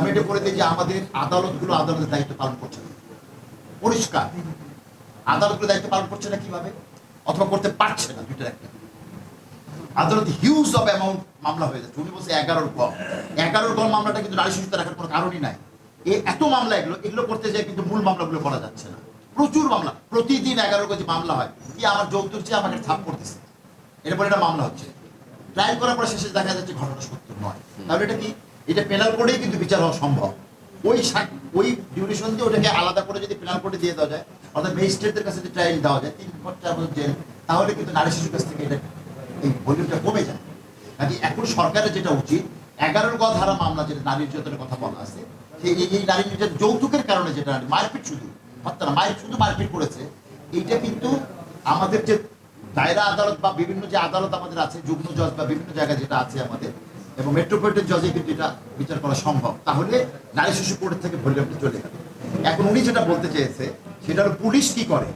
করে দিই যে আমাদের আদালতগুলো আদালতের দায়িত্ব পালন করছে না। পরিষ্কার। আদালতগুলো দায়িত্ব পালন করছে না কীভাবে? অথবা করতে পারছে না, দুইটার একটা। আদালত হিউজ অফ অ্যামাউন্ট মামলা হয়ে যাচ্ছে। উনি বলছে এগারোর কম। এগারোর কম মামলাটা কিন্তু নারী শিশুতে রাখার কোনো কারণই নাই। এ এত মামলা এগুলো এগুলো করতে যায় কিন্তু মূল মামলাগুলো করা যাচ্ছে না। প্রচুর মামলা। প্রতিদিন এগারো কেজি মামলা হয়। কি আমার যৌতুক আমাকে থাপ করতেছে এরপর এটা মামলা হচ্ছে। ট্রায়াল করার পরে শেষে দেখা যাচ্ছে ঘটনা সত্য নয়। তাহলে এটা কি এটা পেনাল কোডেই কিন্তু বিচার হওয়া সম্ভব। ওই ওই ডিউরেশন দিয়ে ওটাকে আলাদা করে যদি পেনাল কোডে দিয়ে দেওয়া যায়, অর্থাৎ ম্যাজিস্ট্রেটদের কাছে যদি ট্রায়াল দেওয়া যায়, তিন চার বছর জেল তাহলে কিন্তু নারী শিশুর কাছ থেকে এটা, এই ভলিউমটা কমে যায়। কাজে এখন সরকারের যেটা উচিত, এগারোর গ ধারা মামলা যেটা নারী নির্যাতনের কথা বলা আছে এই- নারী নির্যাতন যৌতুকের কারণে যেটা মারপিট শুধু হত্যা না মার শুধু মারপিট করেছে, এইটা কিন্তু আমাদের যে দায়রা আদালত বা বিভিন্ন যে আদালত আমাদের আছে, যুগ্ম জজ বা বিভিন্ন জায়গায় যেটা আছে আমাদের এবং মেট্রোপলিটন জজে কিন্তু এটা বিচার করা সম্ভব। তাহলে নারী শিশু কোর্টের থেকে ভলিউমটা চলে যাবে এখন উনি যেটা বলতে চেয়েছে সেটা হলো পুলিশ কি করে?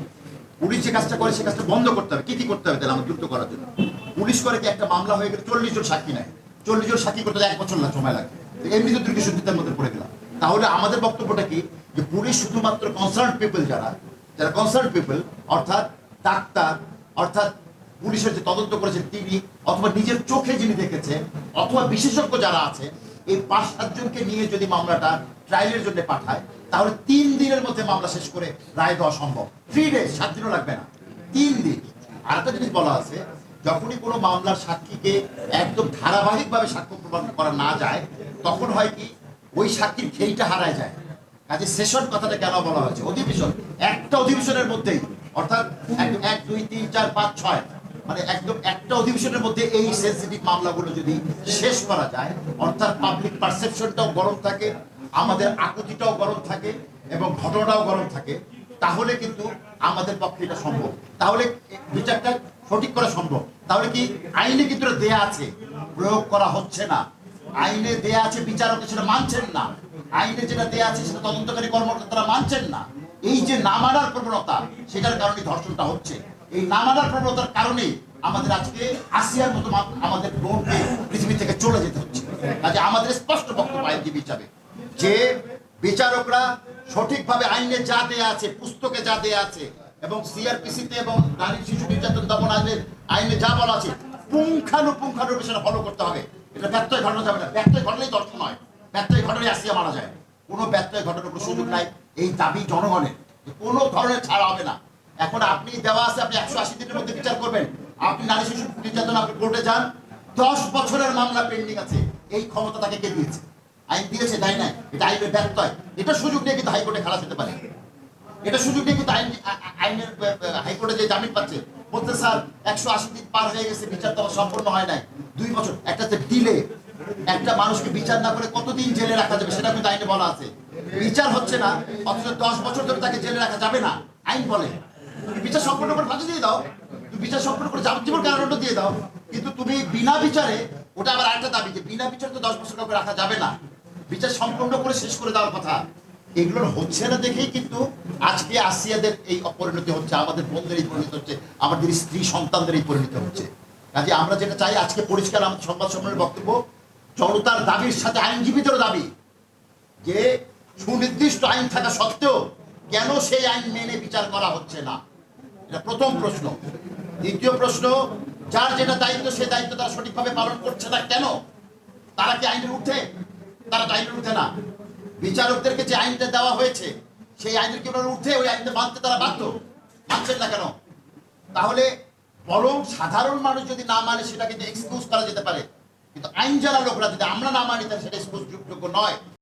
পুলিশ যে কাজটা করে, সে কাজটা বন্ধ করতে হবে। কি কি করতে হবে তাহলে আমার দ্রুত করার জন্য? পুলিশ করে কি একটা মামলা হয়ে গেলে চল্লিশ জন সাক্ষী নেয়? চল্লিশ জন সাক্ষী করতে এক বছর না সময় লাগে। এমনি তো দুর্গী সত্যতার মধ্যে পড়ে গেলাম। তাহলে আমাদের বক্তব্যটা কি? যে পুলিশ শুধুমাত্র কনসার্ন পিপল যারা যারা কনসার্ন পিপল অর্থাৎ ডাক্তার, অর্থাৎ পুলিশের যে তদন্ত করেছেন তিনি অথবা নিজের চোখে যিনি দেখেছেন, অথবা বিশেষজ্ঞ যারা আছে, এই পাঁচ সাতজনকে নিয়ে যদি মামলাটা ট্রায়ালের জন্য পাঠায়, তাহলে তিন দিনের মধ্যে মামলা শেষ করে রায় দেওয়া সম্ভব। থ্রি ডেজ সাত দিনও লাগবে না। তিন দিন। আর একটা জিনিস বলা আছে, যখনই কোনো মামলার সাক্ষীকে একদম ধারাবাহিকভাবে সাক্ষ্য প্রমাণ করা না যায়, তখন হয় কি, ওই সাক্ষীর খেইটা হারায় যায়। কাজে সেশন কথাটা কেন বলা হয়েছে? অধিবেশন। একটা অধিবেশনের মধ্যেই, অর্থাৎ এক, দুই, তিন, চার, পাঁচ, ছয়। মানে একদম একটা অধিবেশনের মধ্যে এই সেন্সিটিভ মামলাগুলো যদি শেষ করা যায়, অর্থাৎ পাবলিক পারসেপশনটাও গরম থাকে, আমাদের আকুতিটাও গরম থাকে এবং ঘটনাটাও গরম থাকে, তাহলে কিন্তু আমাদের পক্ষে এটা সম্ভব। তাহলে বিচারটা সঠিক করা সম্ভব। তাহলে কি আইনে কিন্তু দেয়া আছে, প্রয়োগ করা হচ্ছে না। আইনে দেয়া আছে বিচারক সেটা মানছেন না। আইনে যেটা দেয়া আছে সেটা তদন্তকারী কর্মকর্তারা মানছেন না। এই যে না মানার প্রবণতা, সেটার কারণে ধর্ষণটা হচ্ছে। এই না মানার প্রবণতার কারণে আমাদের আজকে আসিয়ার মতো আমাদের বোনকে পৃথিবী থেকে চলে যেতে হচ্ছে। কাজে আমাদের স্পষ্ট বক্তব্য আইনজীবী হিসাবে যে বিচারকরা সঠিকভাবে আইনে যা দেয়া আছে, পুস্তকে যা দেয়া আছে, এবং সিআরপিসিতে এবং নারী শিশু নির্যাতন দমন আইনের আইনে যা বলা আছে পুঙ্খানুপুঙ্খানুরূপে সেটা ফলো করতে হবে। এটা ব্যত্যয় ঘটনা যাবে না। ব্যত্যয় ঘটলেই দর্শন নয়। ব্যত্যয় ঘটলে আসিয়া মারা যায়। কোনো ব্যত্যয় ঘটানোর কোনো সুযোগ নাই। এই দাবি জনগণের কোনো ধরনের ছাড়া হবে না। এখন আপনি দেওয়া আছে, আপনি একশো আশি দিনের মধ্যে বিচার করবেন। আপনি নারী শিশু নির্যাতন, আপনি কোর্টে যান। দশ বছরের মামলা পেন্ডিং আছে। এই ক্ষমতা তাকে কে দিয়েছে? আইন দিয়েছে, তাই না? এটা আইনের ব্যত্যয়। এটা সুযোগ নিয়ে কিন্তু হাইকোর্টে খালাস হতে পারে। এটা সুযোগ নিয়ে কিন্তু আইন আইনের হাইকোর্টে যে জামিন পাচ্ছে বলতে স্যার, একশো আশি দিন পার হয়ে গেছে, বিচার তো সম্পূর্ণ হয় নাই। দুই বছর, একটা ডিলে একটা মানুষকে বিচার না করে কতদিন জেলে রাখা যাবে, সেটা কিন্তু আইনে বলা আছে। বিচার হচ্ছে না, অথচ দশ বছর ধরে তাকে জেলে রাখা যাবে না। আইন বলে। বিচার সম্পূর্ণ করে ফাঁসি দিয়ে দাও। বিচার সম্পূর্ণ করে যাবজ্জীবন দিয়ে দাও। কিন্তু তুমি বিনা বিচারে, ওটা আবার আরেকটা দাবি যে বিনা বিচারে তো দশ বছর কাউকে রাখা যাবে না। বিচার সম্পূর্ণ করে শেষ করে দেওয়ার কথা। এগুলোর হচ্ছে না দেখেই কিন্তু আজকে আসিয়াদের এই অপরিণতি হচ্ছে, আমাদের বোনদের এই পরিণতি হচ্ছে, আমাদের স্ত্রী সন্তানদের এই পরিণতি হচ্ছে। কাজে আমরা যেটা চাই, আজকে পরিষ্কার আমাদের সংবাদ সম্মেলনের বক্তব্য, জনতার দাবির সাথে আইনজীবীদেরও দাবি যে সুনির্দিষ্ট আইন থাকা সত্ত্বেও কেন সেই আইন মেনে বিচার করা হচ্ছে না? এটা প্রথম প্রশ্ন। দ্বিতীয় প্রশ্ন, যার যেটা দায়িত্ব, সে দায়িত্ব তারা সঠিকভাবে পালন করছে না কেন? তারা কি আইনের উঠে তারা আইনের উঠে না। বিচারকদেরকে যে আইনটা দেওয়া হয়েছে, সেই আইনের কি উঠে ওই আইনটা মানতে তারা বাধ্য? মানছেন না কেন? তাহলে বরং সাধারণ মানুষ যদি না মানে সেটা কিন্তু এক্সকিউজ করা যেতে পারে। কিন্তু আইন জানা লোকরা যদি আমরা না মানি, তাহলে সেটা এক্সকিউজ যোগ্য নয়।